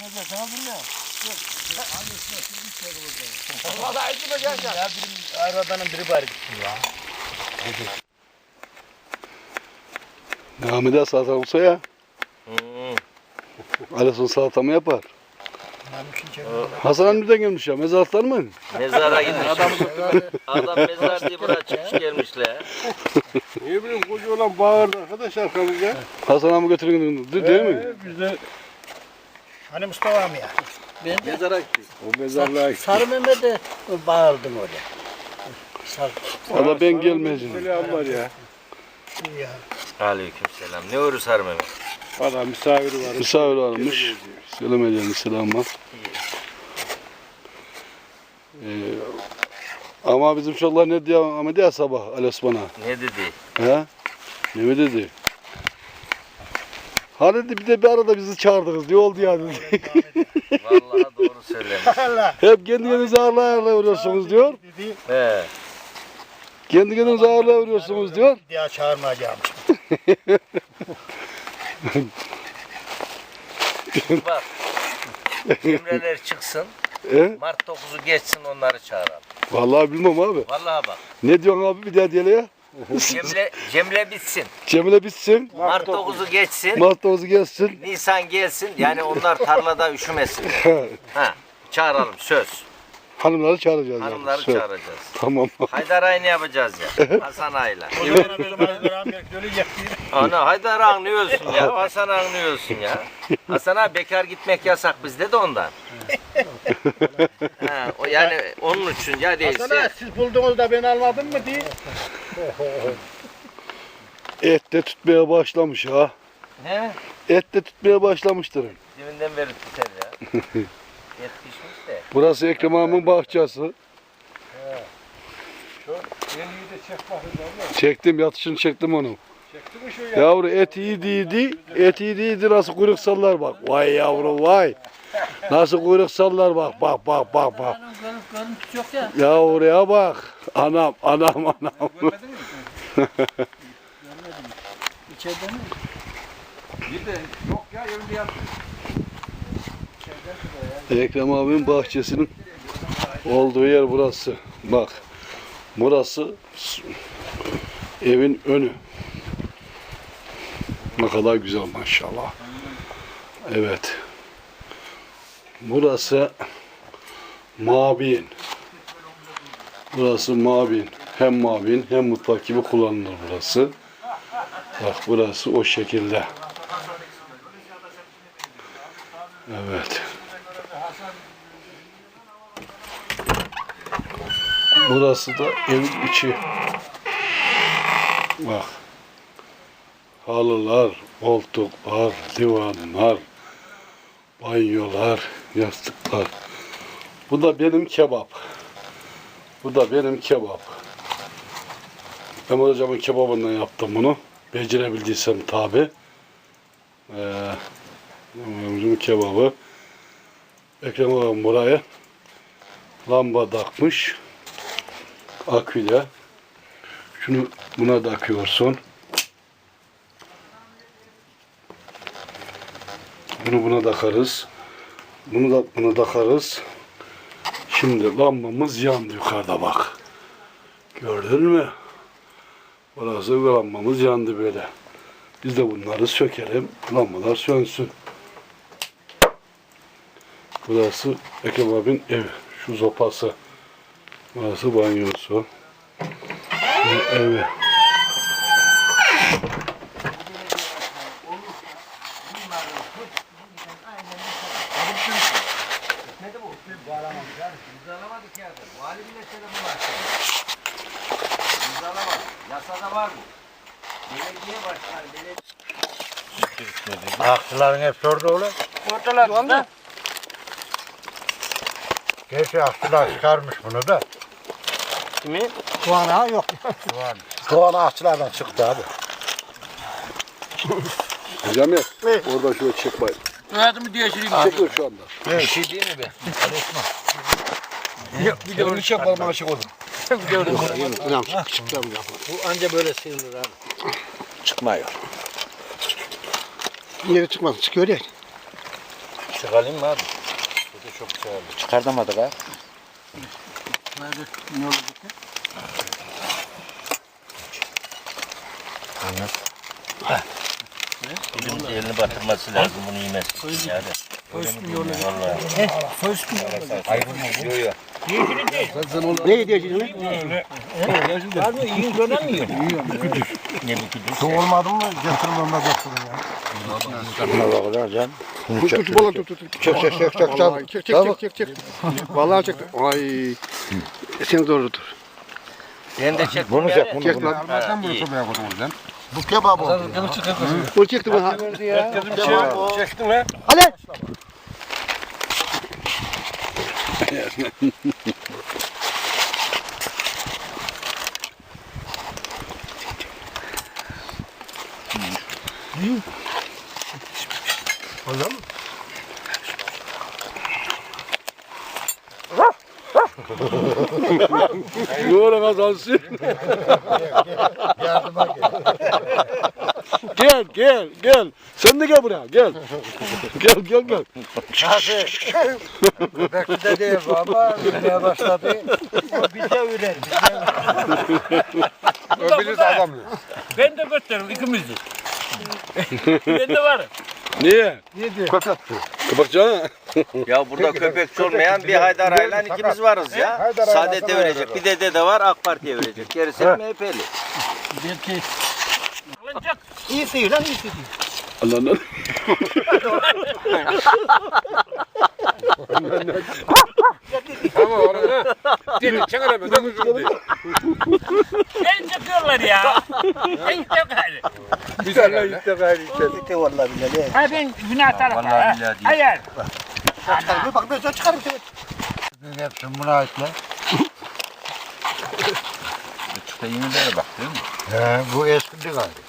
Ne diyor sana bilmiyorum. Valla içime gel gel. Ya birim arabanın biri bari gitsin ya. Ahmet'e salata olsa ya. Alisun salata mı yapar? Hasan amcadan gelmiş ya. Mezarlıklar mı? Mezara gitmiş. Adam, adam mezar diye buraya çıkmış gelmişler. Ne bileyim koca olan bağırdı arkadaş arkamızda. Hasan amca götürün değil, değil mi? Biz de Hani Mustafa mı ya? Ben de mezara gittik. O mezarlığa gittik. Sarı Mehmet'e bağırdım orada. Sarı. Valla ben gelmeyeceğim. Selam var ya. Ya. Aleyküm selam. Ne uğru Harun Mehmet? Adam misafiri var. Misafir almış. Selam edelim selamla. Ee, ama bizim çocuklar ne diyor Ahmet ya sabah Ali Osman'a? Ne dedi? He? Ne mi dedi? Ha dedi bir de bir arada bizi çağırdınız. Ne oldu ya dedi. Vallahi doğru söylemiş. Allah. Hep kendi kendinize ağırlığa ağırlığa vuruyorsunuz diyor. Dedi. He. Kendi kendinize ağırlığa vuruyorsunuz diyor. Bir daha çağırmayacağım. Bak. Cemreler çıksın. E? Mart 9'u geçsin onları çağıralım. Vallahi bilmem abi. Vallahi bak. Ne diyorsun abi bir daha diyelim ya. Cemre, Cemre bitsin. Cemile bitsin. Mart 9'u geçsin. Mart domuzu gelsin. Nisan gelsin. Yani onlar tarlada üşümesin. Ha. Çağıralım söz. Hanımları çağıracağız. yani. Hanımları Söz. çağıracağız. Tamam. Haydar Ağa'yı ne yapacağız ya? Hasan Ağa'yla. Haydar. Ana Haydar anlıyorsun ya. Hasan anlıyorsun ya. Hasan abi bekar gitmek yasak bizde de ondan. ha, o yani onun için ya Sana değilse. siz buldunuz da ben almadım mı diye. Et de tutmaya başlamış ha. He? Et de tutmaya başlamıştır. Deminden beri tutar ya. Et pişmiş de. Burası Ekrem Ağam'ın bahçesi. Beni de çek bakayım. Çektim yatışını çektim onu. Yavru et iyiydi, et iyiydi nasıl kuyruk sallar bak. Vay yavru vay. Nasıl kuyruk sallar bak bak bak bak bak. Yavruya bak. Anam anam anam. İçeride mi? Bir de yok ya evinde yattı. Ekrem abinin bahçesinin olduğu yer burası. Bak. Burası evin önü. Ne kadar güzel maşallah. Evet. Burası mabin. Burası mabin. Hem mabin hem mutfak gibi kullanılır burası. Bak burası o şekilde. Evet. Burası da evin içi. Bak. Halılar, koltuklar, divanlar, banyolar, yastıklar. Bu da benim kebap. Bu da benim kebap. Ömer hocamın kebabından yaptım bunu. Becerebildiysem tabi. Ee, kebabı. Ekrem ağam buraya lamba takmış aküyle. Şunu buna takıyorsun. Bunu buna takarız. Bunu da buna takarız. Şimdi lambamız yandı yukarıda bak. Gördün mü? Burası lambamız yandı böyle. Biz de bunları sökelim. Lambalar sönsün. Burası Ekrem abinin evi. Şu zopası. Burası banyosu. Bu evi. İmzalamadık ya. Vali bile telefonu açtı. İmzalamadı. Yasada var mı? Belediye başkanı, belediye... Akçıların hep orada oğlum. Ortalar da. Gerçi akçılar çıkarmış bunu da. Kimi? Soğan ha yok. Soğan. Soğan akçılardan çıktı abi. Hocam ya. Orada şöyle çek bay. Hayatımı değiştireyim. Çekiyor şu anda. Bir şey değil mi be? Bir de onu çek bana çek oğlum. Bu anca böyle sığınır abi. Çıkmıyor. Yeri çıkmaz çıkıyor ya. Çıkarayım mı abi? Bu da çok çıkardı. Çıkartamadık ha. Bizim elini batırması lazım bunu yemez. Yani. Öyle mi diyorsun? Vallahi. Yok yok. Ne diyeceksin? Ne bu küdüs? Su olmadı mı getirmem de doktorun ya. Buna bakacağız can. Tut tut balık tut tut. Çek çek çek çek Çek çek çek çek. Vallahi çek. Ay. Sen doğru dur. Ben de çek. Bunu çek bunu. Çek bunu. lan. Ha, iyi. Bu kebap oldu. Bunu çekti bana. Çektim ha. Hadi. Doğru kazansın. Yardıma gel. Gel gel. Sen de gel buraya gel. gel gel gel. Belki de değil ama ürmeye başladı. O bize ürer. Öbürü de adam. Ben de götürürüm ikimizi. ben de varım. Niye? Yedi. Kapakçı Ya burada köpekçi olmayan bir Haydar Aylan ikimiz varız ya. Haydar Saadet'e Aylan, verecek. Bir dede de var AK Parti'ye verecek. Gerisi MHP'li. Alınacak. İyisi lan iyisi. Allah'ın Ama orada. Deli çekene ben çekiyorlar ya. ben gidiyorum gari. Bir sene gitti. Gitti vallahi billahi. Ha ben günah tarafa. Vallahi billahi. Hayır. Bir bak ben sana çıkarım seni. Benim hepsi buna ait lan. Küçükte yenilere bak değil mi? He, bu eski galiba.